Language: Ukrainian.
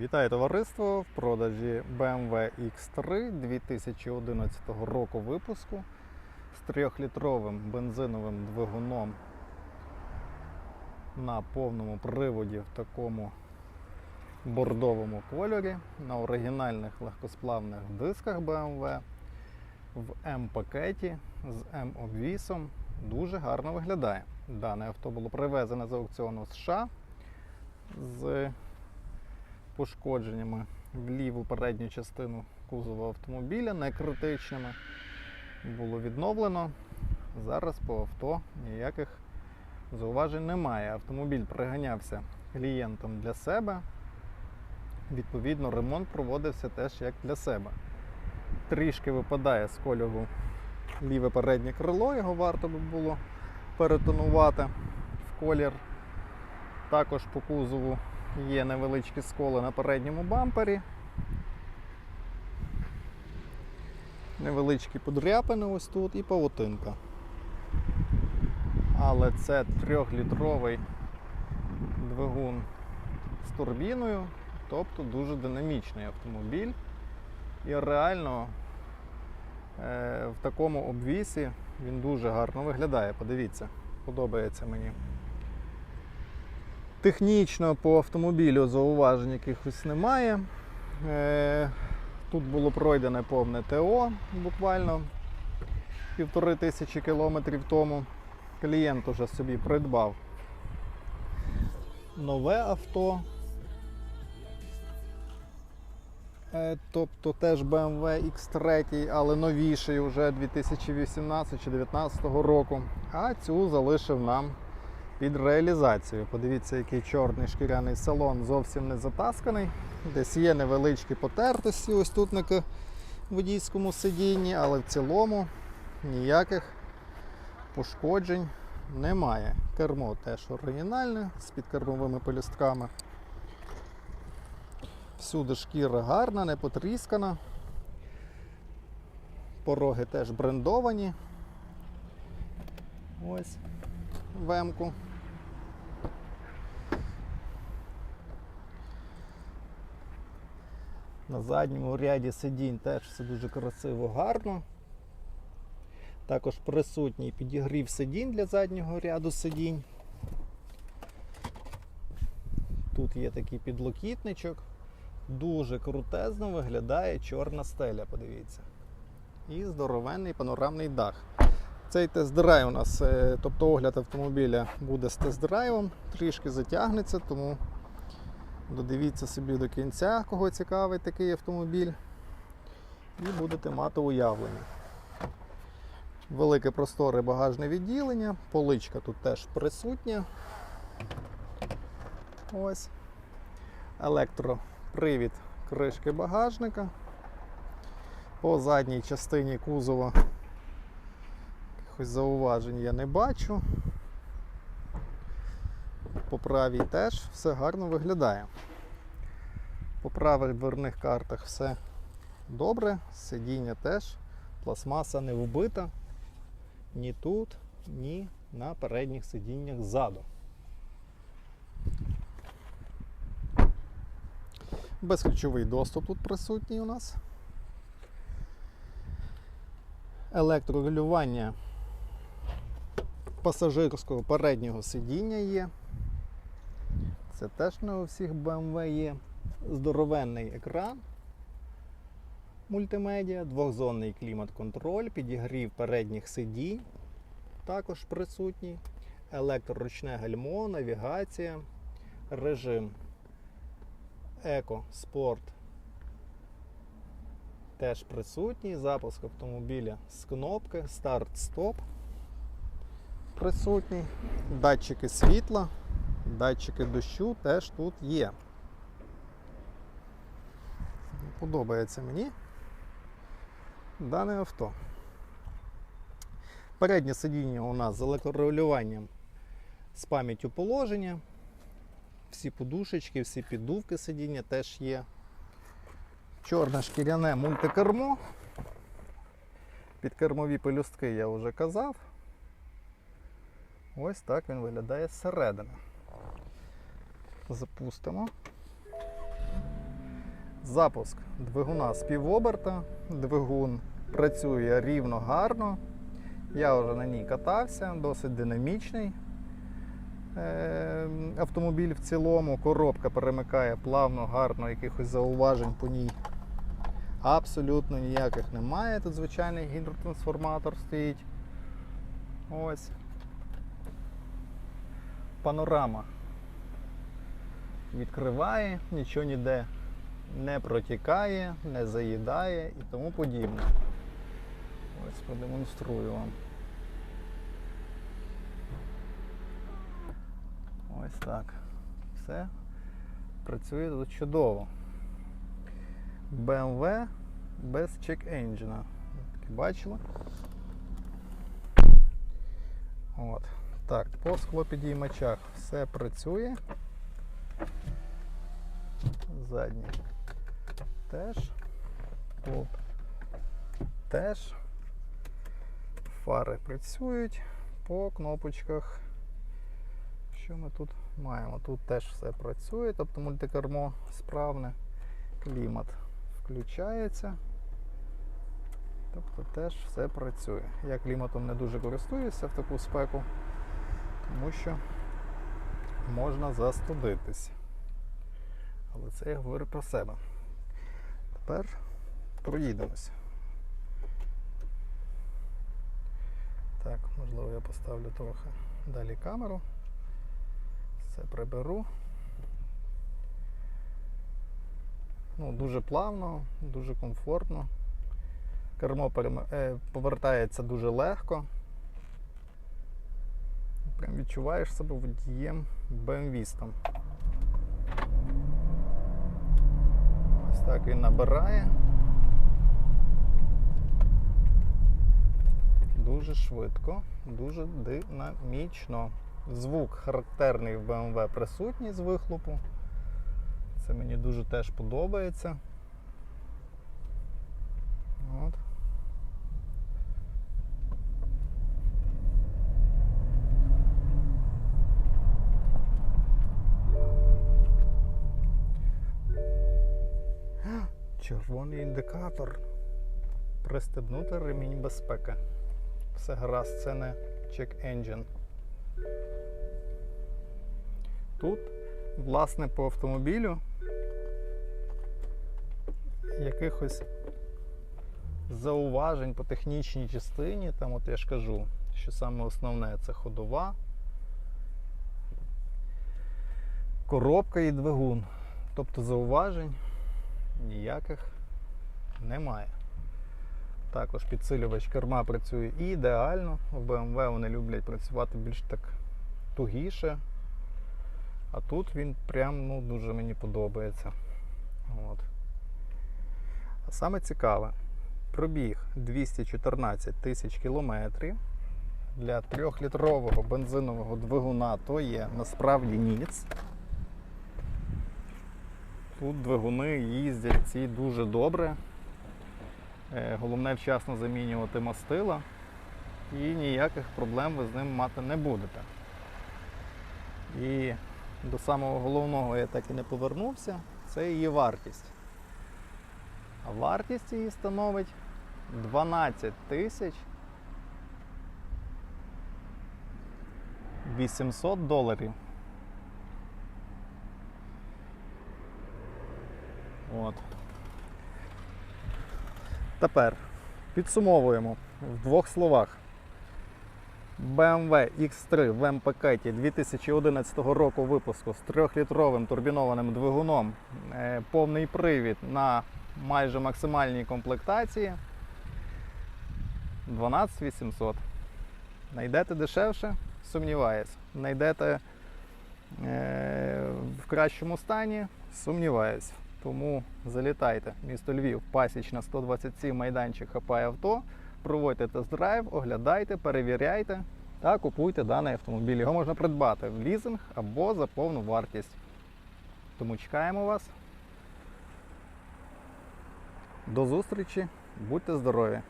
Вітаю товариство в продажі BMW X3 2011 року випуску з 3-літровим бензиновим двигуном на повному приводі в такому бордовому кольорі, на оригінальних легкосплавних дисках BMW, в М-пакеті з М-обвісом. Дуже гарно виглядає. Дане авто було привезене з аукціону США з пошкодженнями в ліву передню частину кузова автомобіля, не критичними. Було відновлено. Зараз по авто ніяких зауважень немає. Автомобіль приганявся клієнтом для себе. Відповідно, ремонт проводився теж як для себе. Трішки випадає з кольору ліве переднє крило, його варто би було перетонувати в колір. Також по кузову є невеличкі сколи на передньому бампері. Невеличкі подряпини ось тут і павутинка. Але це трьохлітровий двигун з турбіною, тобто дуже динамічний автомобіль. І реально е, в такому обвісі він дуже гарно виглядає. Подивіться, подобається мені. Технічно по автомобілю зауважень якихось немає. Е, Тут було пройдене повне ТО буквально півтори тисячі кілометрів тому. Клієнт уже собі придбав нове авто. Е, Тобто теж BMW X3, але новіший вже 2018 чи 2019 року. А цю залишив нам під реалізацію. Подивіться, який чорний шкіряний салон зовсім не затасканий. Десь є невеличкі потертості ось тут на водійському сидінні, але в цілому ніяких пошкоджень немає. Кермо теж оригінальне з підкермовими пелюстками. Всюди шкіра гарна, не потріскана. Пороги теж брендовані. Ось вемку. На задньому ряді сидінь теж все дуже красиво, гарно. Також присутній підігрів сидінь для заднього ряду сидінь. Тут є такий підлокітничок. Дуже крутезно виглядає чорна стеля, подивіться. І здоровенний панорамний дах. Цей тест-драйв у нас, е, тобто огляд автомобіля буде з тест-драйвом, трішки затягнеться, тому додивіться собі до кінця, кого цікавить такий автомобіль, і будете мати уявлення. Велике просторе багажне відділення, поличка тут теж присутня. Ось. Електропривід кришки багажника. По задній частині кузова якихось зауважень я не бачу. По правій теж все гарно виглядає. По правих дверних картах все добре, сидіння теж, пластмаса не вбита ні тут, ні на передніх сидіннях ззаду. Безключовий доступ тут присутній у нас. Електрорегулювання пасажирського переднього сидіння є. Це теж не у всіх BMW є. Здоровенний екран. Мультимедіа, двохзонний клімат-контроль, підігрів передніх сидінь, також присутній, електроручне гальмо, навігація, режим. Еко Спорт теж присутній, запуск автомобіля з кнопки, старт-стоп присутній, датчики світла, датчики дощу теж тут є. Подобається мені дане авто. Переднє сидіння у нас з електрорегулюванням з пам'яттю положення. Всі подушечки, всі піддувки сидіння теж є. Чорне шкіряне мультикермо. Підкермові пелюстки я вже казав. Ось так він виглядає зсередини. Запустимо. Запуск двигуна з півоберта. Двигун працює рівно гарно. Я вже на ній катався, досить динамічний е, автомобіль в цілому. Коробка перемикає плавно, гарно, якихось зауважень по ній абсолютно ніяких немає. Тут звичайний гідротрансформатор стоїть. Ось. Панорама відкриває, нічого ніде не протікає, не заїдає і тому подібне. Ось продемонструю вам. Ось так. Все працює тут чудово. BMW без чек-енджина. Таки бачили? От. Так, по склопідіймачах все працює. Задній теж. Тут теж. Фари працюють по кнопочках. Що ми тут маємо? Тут теж все працює, тобто мультикермо справне, клімат включається. Тобто теж все працює. Я кліматом не дуже користуюся в таку спеку, тому що можна застудитись. Але це я говорю про себе. Тепер проїдемося. Так, можливо, я поставлю трохи далі камеру. Це приберу. Ну, дуже плавно, дуже комфортно. Кермо е, повертається дуже легко. Прям відчуваєш себе водієм BMW-стом. Ось так він набирає. Дуже швидко, дуже динамічно. Звук характерний в BMW присутній з вихлопу. Це мені дуже теж подобається. От. Червоний індикатор. Пристебнути ремінь безпеки. Все гаразд, це не check engine. Тут, власне, по автомобілю якихось зауважень по технічній частині, там от я ж кажу, що саме основне це ходова, коробка і двигун. Тобто зауважень ніяких немає. Також підсилювач керма працює ідеально. В BMW вони люблять працювати більш так тугіше. А тут він прям ну, дуже мені подобається. От. А саме цікаве, пробіг 214 тисяч кілометрів. Для 3-літрового бензинового двигуна то є насправді ніц. Тут двигуни їздять ці дуже добре. Е, Головне вчасно замінювати мастила і ніяких проблем ви з ним мати не будете. І до самого головного я так і не повернувся, це її вартість. А вартість її становить 12 тисяч 800 доларів. От. Тепер підсумовуємо в двох словах. BMW X3 в М-пакеті 2011 року випуску з 3-літровим турбінованим двигуном, е, повний привід на майже максимальній комплектації 12800. Найдете дешевше, сумніваюсь. Найдете е, в кращому стані, сумніваюсь. Тому залітайте. Місто Львів, пасічна 127 майданчик хапає авто. Проводьте тест-драйв, оглядайте, перевіряйте та купуйте даний автомобіль. Його можна придбати в лізинг або за повну вартість. Тому чекаємо вас. До зустрічі, будьте здорові!